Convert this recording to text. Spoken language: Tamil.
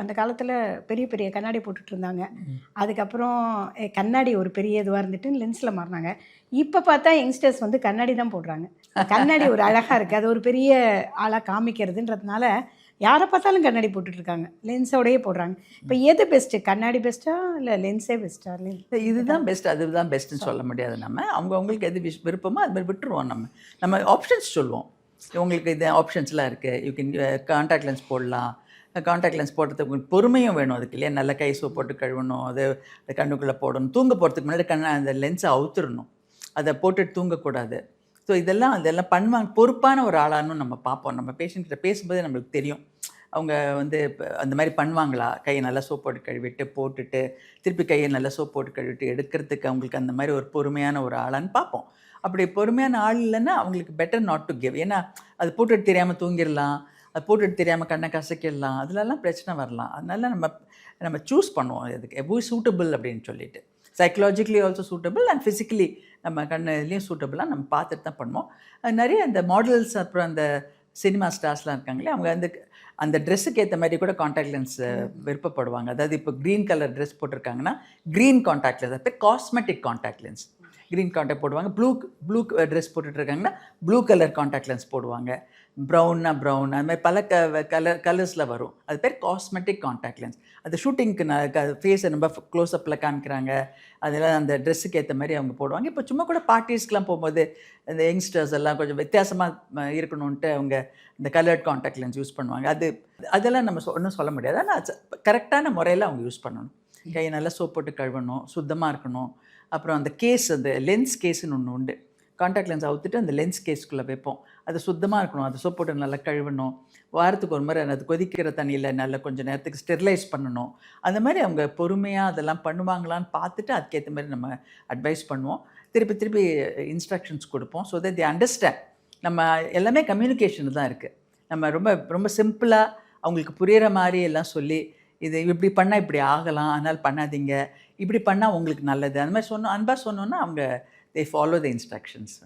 அந்த காலத்தில் பெரிய பெரிய கண்ணாடி போட்டுட்டு இருந்தாங்க. அதுக்கப்புறம் கண்ணாடி ஒரு பெரிய இதுவாக இருந்துட்டு லென்ஸில் மாறினாங்க. இப்போ பார்த்தா யங்ஸ்டர்ஸ் வந்து கண்ணாடி தான் போடுறாங்க. கண்ணாடி ஒரு அழகாக இருக்குது அது ஒரு பெரிய ஆளாக காமிக்கிறதுன்றதுனால யாரை பார்த்தாலும் கண்ணாடி போட்டுட்டு இருக்காங்க. லென்ஸோடயே போடுறாங்க. இப்போ எது பெஸ்ட்டு கண்ணாடி பெஸ்ட்டா இல்லை லென்ஸே பெஸ்ட்டா லென்ஸ் இதுதான் பெஸ்ட் அதுதான் பெஸ்ட்டுன்னு சொல்ல முடியாது நம்ம. அவங்க அவங்களுக்கு எது விஷ் விருப்பமோ அது மாதிரி விட்டுருவோம் நம்ம. நம்ம ஆப்ஷன்ஸ் சொல்லுவோம். உங்களுக்கு இது ஆப்ஷன்ஸ்லாம் இருக்குது யூ கேன் காண்டாக்ட் லென்ஸ் போடலாம். காண்டாக்ட் லென்ஸ் போடுறதுக்கு பொறுமையும் வேணும். அதுக்கு இல்லையா? நல்ல கை சோப் போட்டு கழுவணும். அது கண்ணுக்குள்ளே போடணும். தூங்க போகிறதுக்கு முன்னாடி கண்ணை அந்த லென்ஸை அவுத்துடணும் அதை போட்டுட்டு தூங்கக்கூடாது. ஸோ இதெல்லாம் அதெல்லாம் பண்ணுவாங்க. பொறுப்பான ஒரு ஆளான்னு நம்ம பார்ப்போம். நம்ம பேஷண்ட்கிட்ட பேசும்போதே நம்மளுக்கு தெரியும். அவங்க வந்து அந்த மாதிரி பண்ணுவாங்களா? கையை நல்லா சோப் போட்டு கழுவிட்டு போட்டுட்டு திருப்பி கையை நல்லா சோப் போட்டு கழுவிட்டு எடுக்கிறதுக்கு அவங்களுக்கு அந்த மாதிரி ஒரு பொறுமையான ஒரு ஆளான்னு பார்ப்போம். அப்படி பொறுமையான ஆள் இல்லைன்னா அவங்களுக்கு பெட்டர் நாட் டு கிவ் ஏன்னா அது போட்டுட்டு தெரியாமல் தூங்கிடலாம். அது போட்டுட்டு தெரியாமல் கண்ணை கசக்கிடலாம். அதுலலாம் பிரச்சனை வரலாம். அதனால நம்ம நம்ம சூஸ் பண்ணுவோம் இதுக்கு எவ்வளோ சூட்டபிள் அப்படின்னு சொல்லிட்டு. Psychologically also suitable and physically நம்ம கண்ணுலேயும் சூட்டபிளாக நம்ம பார்த்துட்டு தான் பண்ணுவோம். நிறைய அந்த மாடல்ஸ் அப்புறம் அந்த சினிமா ஸ்டார்ஸ்லாம் இருக்காங்களே அவங்க வந்து அந்த ட்ரெஸ்ஸுக்கு ஏற்ற மாதிரி கூட காண்டாக்ட் லென்ஸ் விருப்பப்படுவாங்க. அதாவது இப்போ க்ரீன் கலர் ட்ரெஸ் போட்டிருக்காங்கன்னா க்ரீன் காண்டாக்ட் லென்ஸ் அது cosmetic contact lens green contact போடுவாங்க. ப்ளூ ப்ளூ ட்ரெஸ் போட்டுட்ருக்காங்கன்னா ப்ளூ கலர் காண்டாக்ட் லென்ஸ் போடுவாங்க. ப்ரௌன்னா ப்ரௌன் அது மாதிரி பல க கலர் கலர்ஸில் வரும். அது பேர் காஸ்மெட்டிக் காண்டாக்ட் லென்ஸ் அது ஷூட்டிங்க்கு நான் ஃபேஸை ரொம்ப க்ளோஸ்அப்பில் காமிக்கிறாங்க. அதெல்லாம் அந்த ட்ரெஸ்ஸுக்கு ஏற்ற மாதிரி அவங்க போடுவாங்க. இப்போ சும்மா கூட பார்ட்டிஸ்க்கெலாம் போகும்போது இந்த யங்ஸ்டர்ஸ் எல்லாம் கொஞ்சம் வித்தியாசமாக இருக்கணும்ன்ட்டு அவங்க இந்த கலர்ட் காண்டாக்ட் லென்ஸ் யூஸ் பண்ணுவாங்க. அது அதெல்லாம் நம்ம ஒன்றும் சொல்ல முடியாது. ஆனால் கரெக்டான முறையில் அவங்க யூஸ் பண்ணணும். கையை நல்லா சோப் போட்டு கழுவணும் சுத்தமாக இருக்கணும். அப்புறம் அந்த கேஸ் அந்த லென்ஸ் கேஸுன்னு ஒன்று உண்டு. காண்டாக்ட் லென்ஸ் அவுத்துட்டு அந்த லென்ஸ் கேஸ்க்குள்ளே வைப்போம். அது சுத்தமாக இருக்கணும். அது சோப் போட்டு நல்லா கழுவணும். வாரத்துக்கு ஒரு முறை அது கொதிக்கிற தண்ணியில் நல்லா கொஞ்சம் நேரத்துக்கு ஸ்டெர்லைஸ் பண்ணணும். அந்த மாதிரி அவங்க பொறுமையாக அதெல்லாம் பண்ணுவாங்களான்னு பார்த்துட்டு அதுக்கேற்ற மாதிரி நம்ம அட்வைஸ் பண்ணுவோம். திருப்பி திருப்பி இன்ஸ்ட்ரக்ஷன்ஸ் கொடுப்போம். ஸோ தட் தி அண்டர்ஸ்டாண்ட் நம்ம எல்லாமே கம்யூனிகேஷன் தான் இருக்குது நம்ம ரொம்ப ரொம்ப சிம்பிளாக அவங்களுக்கு புரிகிற மாதிரி எல்லாம் சொல்லி இது இப்படி பண்ணால் இப்படி ஆகலாம். அதனால் பண்ணாதீங்க. இப்படி பண்ணால் உங்களுக்கு நல்லது. அந்த மாதிரி சொன்னோம் அன்பாக சொன்னோன்னா அவங்க தே ஃபாலோ த இன்ஸ்ட்ரக்ஷன்ஸ்